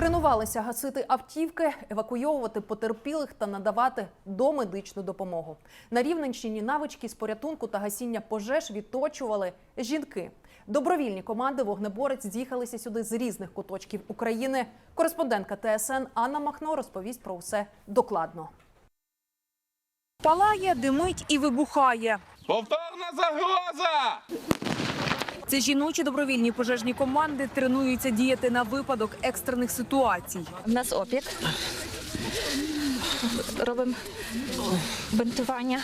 Тренувалися гасити автівки, евакуйовувати потерпілих та надавати домедичну допомогу. На Рівненщині навички з порятунку та гасіння пожеж відточували жінки. Добровільні команди вогнеборець з'їхалися сюди з різних куточків України. Кореспондентка ТСН Анна Махно розповість про все докладно. Палає, димить і вибухає. Повторна загроза! Це жіночі добровільні пожежні команди тренуються діяти на випадок екстрених ситуацій. У нас опік. Робимо бинтування.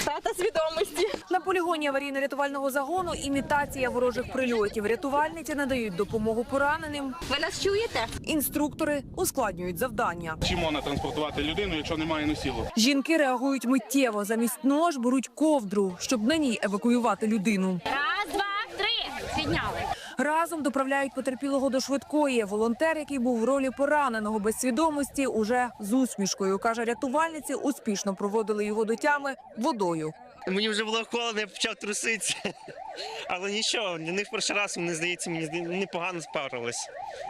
Втрата свідомості. На полігоні аварійно-рятувального загону імітація ворожих прильотів. Рятувальниці надають допомогу пораненим. Ви нас чуєте? Інструктори ускладнюють завдання. Чи можна транспортувати людину, якщо немає носілу? Жінки реагують миттєво. Замість нож беруть ковдру, щоб на ній евакуювати людину. Підняли. Разом доправляють потерпілого до швидкої. Волонтер, який був в ролі пораненого без свідомості, уже з усмішкою каже, рятувальниці успішно проводили його до тями водою. Мені вже було холодно, я почав труситися. Але нічого, для них перший раз, мені здається, мені непогано справились.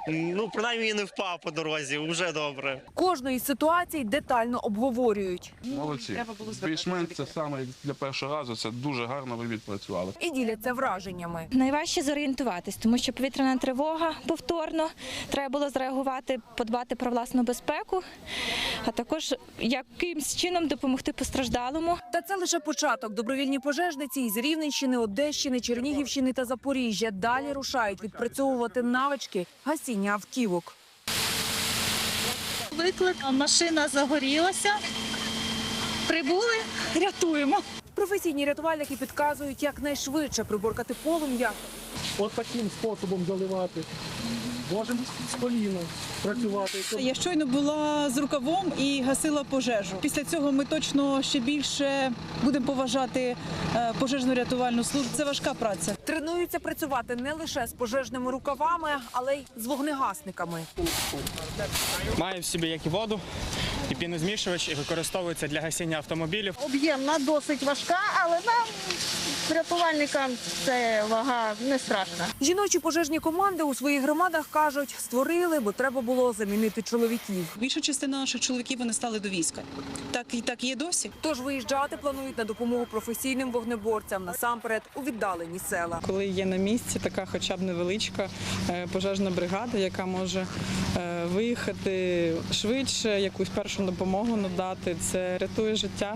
Ну, принаймні я не впав по дорозі, вже добре. Кожну із ситуацій детально обговорюють Молодці. Більш-менш це саме для першого разу. Це дуже гарно ви відпрацювали. і діляться враженнями. Найважче зорієнтуватись, тому що повітряна тривога повторно треба було зреагувати, подбати про власну безпеку, а також якимсь чином допомогти постраждалому. Та це лише початок. Добровільні пожежниці із Рівненщини, Одещини, Чернігівщини та Запоріжжя далі рушають відпрацьовувати навички гасіння автівок. Виклик, машина загорілася. Прибули, рятуємо. Професійні рятувальники підказують, як найшвидше приборкати полум'я от таким способом заливати. Можемо з коліном працювати. Я щойно була з рукавом і гасила пожежу. Після цього ми точно ще більше будемо поважати е, пожежну рятувальну службу. Це важка праця. Тренуються працювати не лише з пожежними рукавами, але й з вогнегасниками. Має в собі як і воду, і пінозмішувач, і використовується для гасіння автомобілів. об'ємна, досить важка, але нам, рятувальникам, це вага не страшна. Жіночі пожежні команди у своїх громадах кажуть, створили, бо треба було замінити чоловіків. Більша частина наших чоловіків вони стали до війська. Так і так є досі. Тож виїжджати планують на допомогу професійним вогнеборцям насамперед у віддалені села. Коли є на місці така хоча б невеличка е, пожежна бригада, яка може е, виїхати швидше, якусь першу допомогу надати, це рятує життя.